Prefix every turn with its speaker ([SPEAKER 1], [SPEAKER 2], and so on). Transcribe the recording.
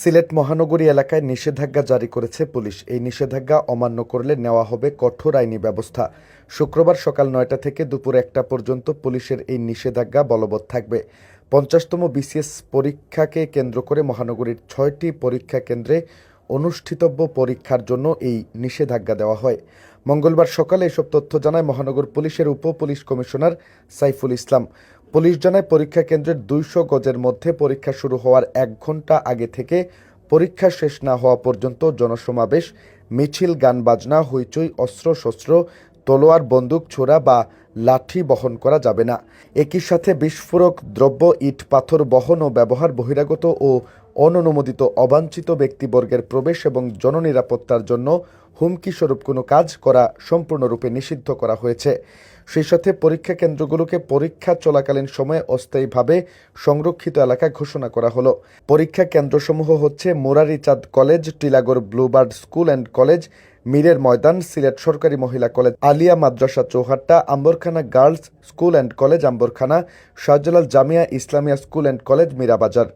[SPEAKER 1] সিলেট মহানগরী এলাকায় নিষেধাজ্ঞা জারি করেছে পুলিশ। এই নিষেধাজ্ঞা অমান্য করলে নেওয়া হবে কঠোর আইনি ব্যবস্থা। শুক্রবার সকাল নয়টা থেকে দুপুর একটা পর্যন্ত পুলিশের এই নিষেধাজ্ঞা বলবৎ থাকবে। পঞ্চাশতম বিসিএস পরীক্ষাকে কেন্দ্র করে মহানগরীর ছয়টি পরীক্ষা কেন্দ্রে অনুষ্ঠিতব্য পরীক্ষার জন্য এই নিষেধাজ্ঞা দেওয়া হয়। মঙ্গলবার সকালে এসব তথ্য জানায় মহানগর পুলিশের উপ police commissioner Saiful Islam. Police জানায়, পরীক্ষা কেন্দ্রের দুইশো গজের মধ্যে পরীক্ষা শুরু হওয়ার এক ঘণ্টা আগে থেকে পরীক্ষা শেষ না হওয়া পর্যন্ত জনসমাবেশ, মিছিল গান বাজনা হইচই, অস্ত্রশস্ত্র, তলোয়ার, বন্দুক, ছোড়া বা লাঠি বহন করা যাবে না। একই সাথে বিস্ফোরক দ্রব্য, ইট, পাথর বহন ও ব্যবহার বহিরাগত ও অননুমোদিত অবাঞ্ছিত ব্যক্তিবর্গের প্রবেশ এবং জননিরাপত্তার জন্য হুমকি স্বরূপ কোনো কাজ করা সম্পূর্ণরূপে নিষিদ্ধ করা হয়েছে। সেই সাথে পরীক্ষা কেন্দ্রগুলোকে পরীক্ষা চলাকালীন সময়ে অস্থায়ীভাবে সংরক্ষিত এলাকা ঘোষণা করা হলো। পরীক্ষা কেন্দ্রসমূহ হচ্ছে Murarichand college, Tilagarh bluebird school and college, মীরের ময়দান, সিলেট সরকারি মহিলা college, Alia Madrasa Chowhatta, Ambarkhana girls school and college Ambarkhana, Shahjalal Jamia Islamia school and college Mirabazar.